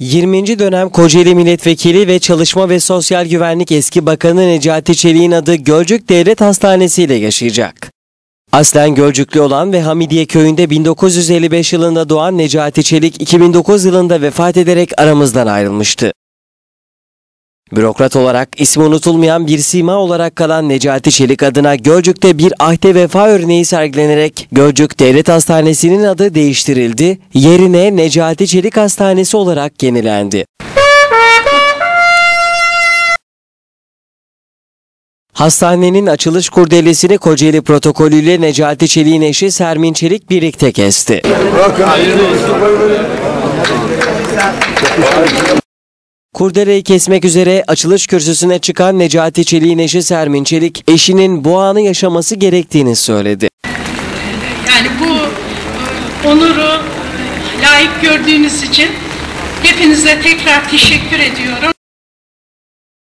20. dönem Kocaeli Milletvekili ve Çalışma ve Sosyal Güvenlik Eski Bakanı Necati Çelik'in adı Gölcük Devlet Hastanesi ile yaşayacak. Aslen Gölcüklü olan ve Hamidiye köyünde 1955 yılında doğan Necati Çelik 2009 yılında vefat ederek aramızdan ayrılmıştı. Bürokrat olarak ismi unutulmayan bir sima olarak kalan Necati Çelik adına Gölcük'te bir ahde vefa örneği sergilenerek Gölcük Devlet Hastanesi'nin adı değiştirildi, yerine Necati Çelik Hastanesi olarak yenilendi. Hastanenin açılış kurdelesini Kocaeli protokolüyle Necati Çelik'in eşi Sermin Çelik birlikte kesti. Kurdeleyi kesmek üzere açılış kürsüsüne çıkan Necati Çelik'in eşi Sermin Çelik, eşinin bu anı yaşaması gerektiğini söyledi. Yani bu e, onuru layık gördüğünüz için hepinize tekrar teşekkür ediyorum.